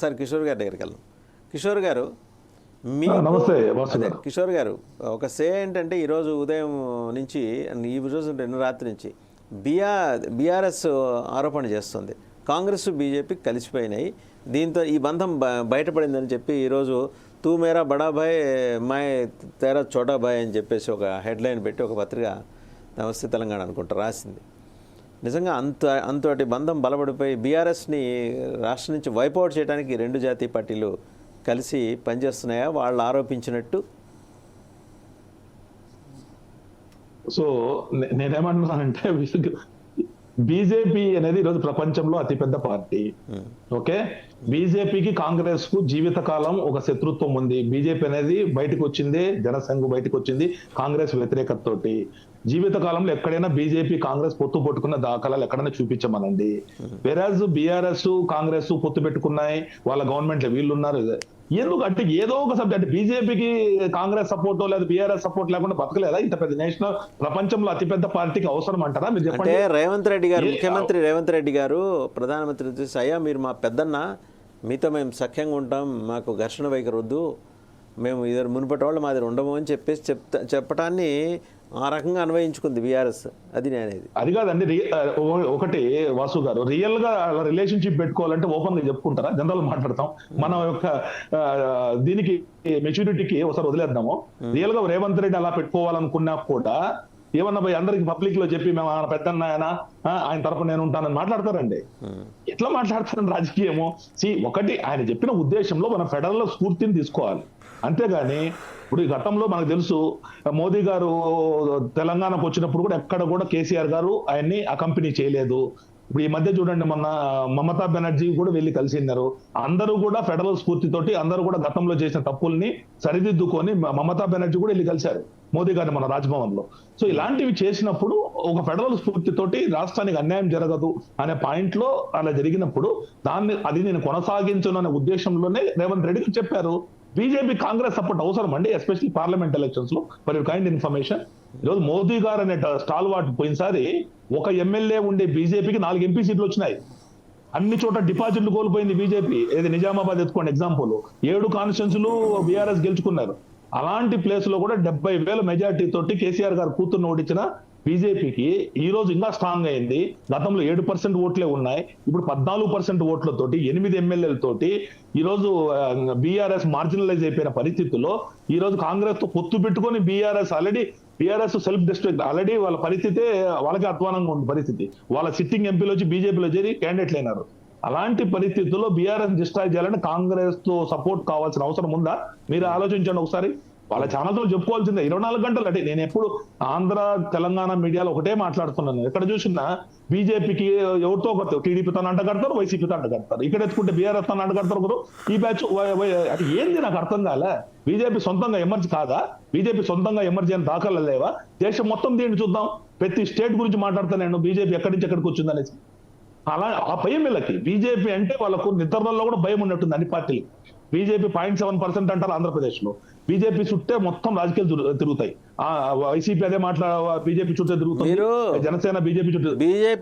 ఒకసారి కిషోర్ గారి దగ్గరికి వెళ్దాం. కిషోర్ గారు మీ నమస్తే. కిషోర్ గారు ఒక సే ఏంటంటే ఈరోజు ఉదయం నుంచి ఈ రోజు నిన్న రాత్రి నుంచి బీఆర్ బీఆర్ఎస్ ఆరోపణ చేస్తుంది. కాంగ్రెస్ బీజేపీ కలిసిపోయినాయి. దీంతో ఈ బంధం బయటపడిందని చెప్పి ఈరోజు తూ మేరా బడా భాయ్ మాయ్ తేరా చోటా భాయ్ అని చెప్పేసి ఒక హెడ్లైన్ పెట్టి ఒక పత్రిక నమస్తే తెలంగాణ అనుకుంటా రాసింది. నిజంగా అంత అంతటి బంధం బలపడిపోయి బీఆర్ఎస్ని రాష్ట్రం నుంచి వైపౌట్ చేయడానికి రెండు జాతీయ పార్టీలు కలిసి పనిచేస్తున్నాయా? వాళ్ళు ఆరోపించినట్టు? సో నేనేమంటున్నానంటే బీజేపీ అనేది ఈరోజు ప్రపంచంలో అతిపెద్ద పార్టీ. ఓకే? బీజేపీకి కాంగ్రెస్కు జీవితకాలం ఒక శత్రుత్వం ఉంది. బీజేపీ అనేది బయటకు వచ్చింది జనసంఘ్ బయటకు వచ్చింది కాంగ్రెస్ వ్యతిరేకత తోటి జీవితకాలంలో ఎక్కడైనా బీజేపీ కాంగ్రెస్ పొత్తు పట్టుకున్న దాఖలాలు ఎక్కడైనా చూపించమనండి. వెరాజ్ బీఆర్ఎస్ కాంగ్రెస్ పొత్తు పెట్టుకున్నాయి వాళ్ళ గవర్నమెంట్ వీళ్ళు ఉన్నారు ఎందుకు అంటే ఏదో ఒక సబ్జెక్ట్ బీజేపీకి కాంగ్రెస్ సపోర్ట్ లేదా బీఆర్ఎస్ సపోర్ట్ లేకుండా బతకలేదా? ఇంత పెద్ద నేషనల్ ప్రపంచంలో అతిపెద్ద పార్టీకి అవసరం అంటారా? మీరు అంటే చెప్పండి రేవంత్ రెడ్డి గారు ముఖ్యమంత్రి రేవంత్ రెడ్డి గారు ప్రధానమంత్రి చూసి అయ్యా మీరు మా పెద్దన్న మీతో మేము సఖ్యంగా ఉంటాం మాకు ఘర్షణ వైఖరి వద్దు మేము ఇద్దరు మునుపటి వాళ్ళు మాది ఉండము అని చెప్పేసి చెప్తా చెప్పటాన్ని ఆ రకంగా అన్వయించుకుంది బీఆర్ఎస్ అది నేనేది. అది కాదండి ఒకటి వాసు గారు రియల్గా రిలేషన్షిప్ పెట్టుకోవాలంటే ఓపెన్గా చెప్పుకుంటారా? జనరల్ మాట్లాడతాం. మన యొక్క దీనికి మెచ్యూరిటీకి ఒకసారి వదిలేద్దాము. రియల్గా రేవంత్ రెడ్డి అలా పెట్టుకోవాలనుకున్నా కూడా ఏమన్నా పోయి అందరికి పబ్లిక్లో చెప్పి మేము ఆయన పెద్దన్న ఆయన ఆయన తరపు నేను ఉంటానని మాట్లాడతారండి. ఎట్లా మాట్లాడతారని రాజకీయము? సి ఒకటి ఆయన చెప్పిన ఉద్దేశంలో మనం ఫెడరల్ స్ఫూర్తిని తీసుకోవాలి. అంతేగాని ఇప్పుడు ఈ గతంలో మనకు తెలుసు మోదీ గారు తెలంగాణకు వచ్చినప్పుడు కూడా ఎక్కడ కూడా కేసీఆర్ గారు ఆయన్ని అకంపెనీ చేయలేదు. ఇప్పుడు ఈ మధ్య చూడండి మొన్న మమతా బెనర్జీ కూడా వెళ్ళి కలిసిన్నారు. అందరూ కూడా ఫెడరల్ స్ఫూర్తితోటి అందరూ కూడా గతంలో చేసిన తప్పుల్ని సరిదిద్దుకొని మమతా బెనర్జీ కూడా వెళ్ళి కలిశారు మోదీ గారిని మన రాజ్భవన్లో సో ఇలాంటివి చేసినప్పుడు ఒక ఫెడరల్ స్ఫూర్తితోటి రాష్ట్రానికి అన్యాయం జరగదు అనే పాయింట్లో అలా జరిగినప్పుడు దాన్ని అది నేను కొనసాగించను అనే ఉద్దేశంలోనే రేవంత్ రెడ్డికి చెప్పారు. బీజేపీ కాంగ్రెస్ సపోర్ట్ అవసరం అండి ఎస్పెషల్లీ పార్లమెంట్ ఎలక్షన్స్లో. ఫర్ కైండ్ ఇన్ఫర్మేషన్ ఈరోజు మోదీ గారు అనే స్టాల్ వాట్ పోయినసారి ఒక ఎమ్మెల్యే ఉండే బీజేపీకి నాలుగు ఎంపీ సీట్లు వచ్చినాయి. అన్ని చోట డిపాజిట్లు కోల్పోయింది బీజేపీ. ఏది నిజామాబాద్ ఎత్తుకోండి ఎగ్జాంపుల్ ఏడు కాన్స్టిట్యూన్సీలు బీఆర్ఎస్ గెలుచుకున్నారు. అలాంటి ప్లేస్లో కూడా డెబ్బై వేల మెజార్టీ తోటి కేసీఆర్ గారు కూతుర్ని ఓడించిన బీజేపీకి ఈ రోజు ఇంకా స్ట్రాంగ్ అయింది. గతంలో ఏడు పర్సెంట్ ఓట్లే ఉన్నాయి. ఇప్పుడు పద్నాలుగు పర్సెంట్ ఓట్లతోటి ఎనిమిది ఎమ్మెల్యేలతోటి ఈరోజు బీఆర్ఎస్ మార్జినలైజ్ అయిపోయిన పరిస్థితుల్లో ఈరోజు కాంగ్రెస్తో కాంగ్రెస్తో పొత్తు పెట్టుకొని BRS already BRS self district already వాళ్ళ పరిస్థితే వాళ్ళకి అధ్వానంగా ఉంది పరిస్థితి. వాళ్ళ సిట్టింగ్ ఎంపీలు వచ్చి బీజేపీలో చేరి క్యాండిడేట్లు అయినారు. అలాంటి పరిస్థితుల్లో బీఆర్ఎస్ డిస్ట్రాయ్ చేయాలని కాంగ్రెస్తో సపోర్ట్ కావాల్సిన అవసరం ఉందా? మీరు ఆలోచించండి ఒకసారి. వాళ్ళ ఛానల్తో చెప్పుకోవాల్సిందే. ఇరవై నాలుగు గంటలు. అంటే నేను ఎప్పుడు ఆంధ్ర తెలంగాణ మీడియాలో ఒకటే మాట్లాడుతున్నాను. ఎక్కడ చూసినా బీజేపీకి ఎవరితో ఒకరితో టీడీపీ తన అంట కడతారు వైసీపీ తన అంట కడతారు ఇక్కడ ఎత్తుకుంటే బీఆర్ఎస్ తన అంట కడతారు ఒకరు. ఈ బ్యాచ్ అది ఏంది నాకు అర్థం కాలే? బీజేపీ సొంతంగా ఎమర్జ్ కాదా? బీజేపీ సొంతంగా ఎమర్జీ అని దాఖలు లేవా? దేశం మొత్తం దీన్ని చూద్దాం. ప్రతి స్టేట్ గురించి మాట్లాడతా నేను బీజేపీ ఎక్కడి నుంచి ఎక్కడికి వచ్చిందనేసి అలా ఆ భయం వీళ్ళకి. బీజేపీ అంటే వాళ్ళకు నిద్రలో కూడా భయం ఉన్నట్టుంది అన్ని పార్టీలు. బీజేపీ పాయింట్ సెవెన్ పర్సెంట్ అంటారు ఆంధ్రప్రదేశ్లో బీజేపీ చుట్టే మొత్తం రాజకీయాలు తిరు- తిరుగుతాయి. ఆ వైసీపీ అదే మాట్లా బీజేపీ చుట్టే తిరుగుతుంది జనసేన బీజేపీ చుట్టూ బీజేపీ